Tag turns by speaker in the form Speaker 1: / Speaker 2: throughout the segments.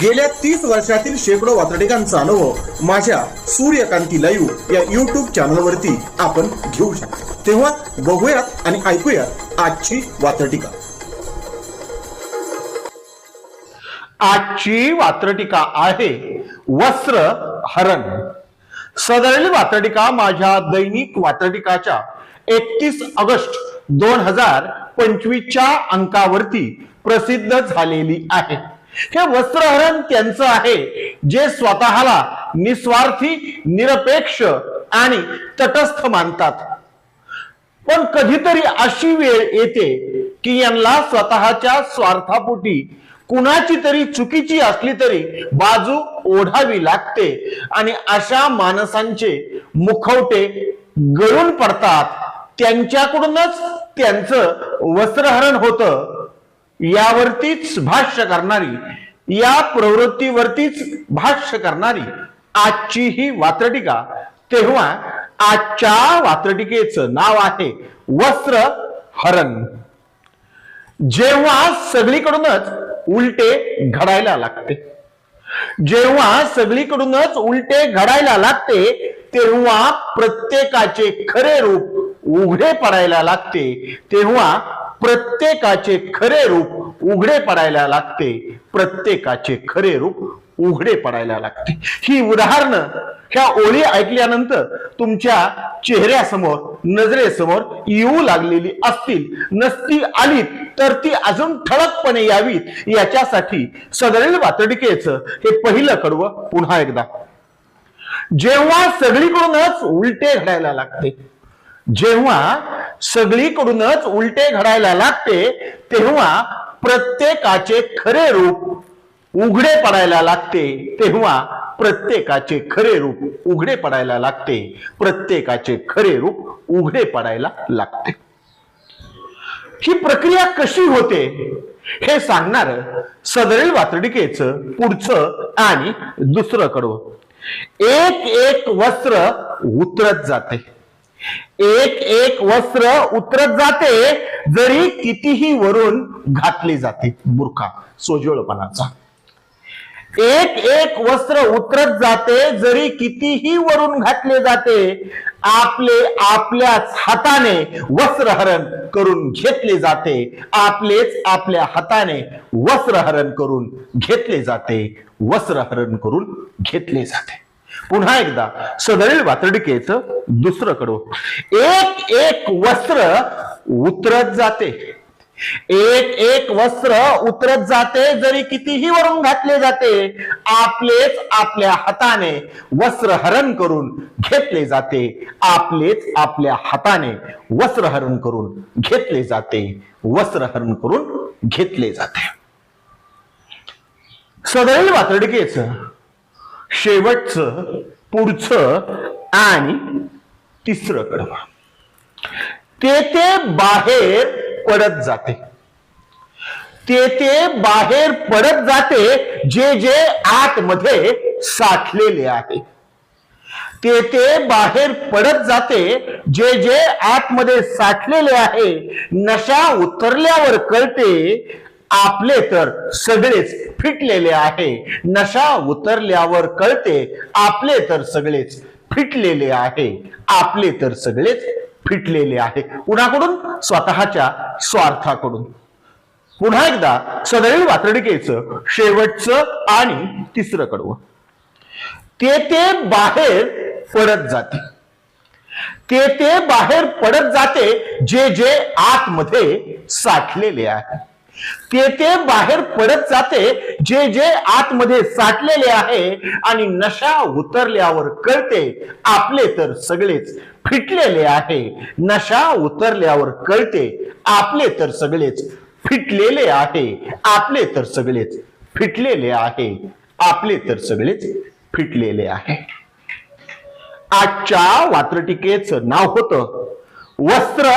Speaker 1: गेल्या तीस वर्षातील शेकडो वातडिकांचा अनुभव माझ्या सूर्यकांती लाईव्ह या युट्यूब चॅनलवरती आपण घेऊ शकतो. तेव्हा बघूयात आणि ऐकूयात आजची वातडिका
Speaker 2: आजची वात्रटिका आहे वस्त्र हरण. सदरील वात्रटिका माझ्या दैनिक वात्रटिकाच्या एकतीस ऑगस्ट दोन हजार पंचवीसच्या अंकावरती प्रसिद्ध झालेली आहे. हे वस्त्रहरण त्यांचं आहे. जे स्वतःला निस्वार्थी निरपेक्ष आणि तटस्थ मानतात. पण कधीतरी अशी वेळ येते की यांना स्वतःच्या स्वार्थापोटी कुणाची तरी चुकीची असली तरी बाजू ओढावी लागते आणि अशा माणसांचे मुखवटे गळून पडतात. त्यांच्याकडूनच त्यांचं वस्त्रहरण होतं. यावरतीच भाष्य करणारी या प्रवृत्तीवरतीच भाष्य करणारी आजची ही वात्रटिका तेव्हा आजच्या वात्रटिकेचं नाव आहे वस्त्र हरण. जेव्हा सगळीकडूनच उलटे घडायला लागते जेव्हा सगळीकडूनच उलटे घडायला लागते तेव्हा प्रत्येकाचे खरे रूप उघडे पडायला लागते तेव्हा प्रत्येकाचे खरे रूप उघडे पडायला लागते. प्रत्येकाचे खरे रूप उघडे पडायला लागते. ही उदाहरणं ह्या ओळी ऐकल्यानंतर तुमच्या चेहऱ्यासमोर नजरेसमोर येऊ लागलेली असतील. नसती आली तर ती अजून ठळकपणे यावीत. याच्यासाठी सदरील वातडिकेचं हे पहिलं कडवं पुन्हा एकदा. जेव्हा सगळीकडूनच उलटे घडायला लागते जेव्हा सगळीकडूनच उलटे घडायला लागते तेव्हा प्रत्येकाचे खरे रूप उघडे पडायला लागते. तेव्हा प्रत्येकाचे खरे रूप उघडे पडायला लागते. प्रत्येकाचे खरे रूप उघडे पडायला लागते. ही प्रक्रिया कशी होते? हे सांगणार सदरील वातडिकेच पुढचं आणि दुसरं कडवं. एक एक वस्त्र उतरत जाते. एक एक वस्त्र उतरत जाते जरी कितीही वरून घातले जाते बुरखा सोजळपणाचा एक एक वस्त्र उतरत जाते जरी कितीही वरून घातले जाते आपले आपल्याच हाताने वस्त्रहरण करून घेतले जाते. आपलेच आपल्या हाताने वस्त्रहरण करून घेतले जाते वस्त्रहरण करून घेतले जाते. पुन्हा एकदा सदरील वातडिकेचं दुसरं कडव एक एक वस्त्र उतरत जाते. एक एक वस्त्र उतरत जाते जरी कितीही वरून घातले जाते आपलेच आपल्या हाताने वस्त्र हरण करून घेतले जाते. आपलेच आपल्या हाताने वस्त्र हरण करून घेतले जाते. वस्त्र हरण करून घेतले जाते. सदैव वातडिकेचं शेवटचं पुढचं आणि तिसरं कडवा. ते ते बाहेर पडत जाते. ते ते बाहेर पडत जाते जे जे आतमध्ये साठलेले आहे. ते ते बाहेर पडत जाते जे जे आतमध्ये साठलेले आहे नशा उतरल्यावर कळते आपले तर सगळेच फिटलेले आहे. नशा उतरल्यावर कळते आपले तर सगळेच फिटलेले आहे. आपले तर सगळेच फिटलेले आहे. कुणाकडून? स्वतःच्या स्वार्थाकडून. पुन्हा एकदा सदैव वातडिकेचं शेवटचं आणि तिसरं कडवं ते ते बाहेर पडत जाते. ते ते बाहेर पडत जाते जे जे आतमध्ये साठलेले आहे. ते ते बाहेर पडत जाते जे जे आतमध्ये साठलेले आहे आणि नशा उतरल्यावर कळते आपले तर सगळेच फिटलेले आहे. नशा उतरल्यावर कळते आपले तर सगळेच फिटलेले आहे. आपले तर सगळेच फिटलेले आहे.
Speaker 3: आपले तर सगळेच फिटलेले आहे. आजच्या वात्रटिकेच नाव होतं वस्त्र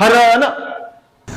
Speaker 3: हरण.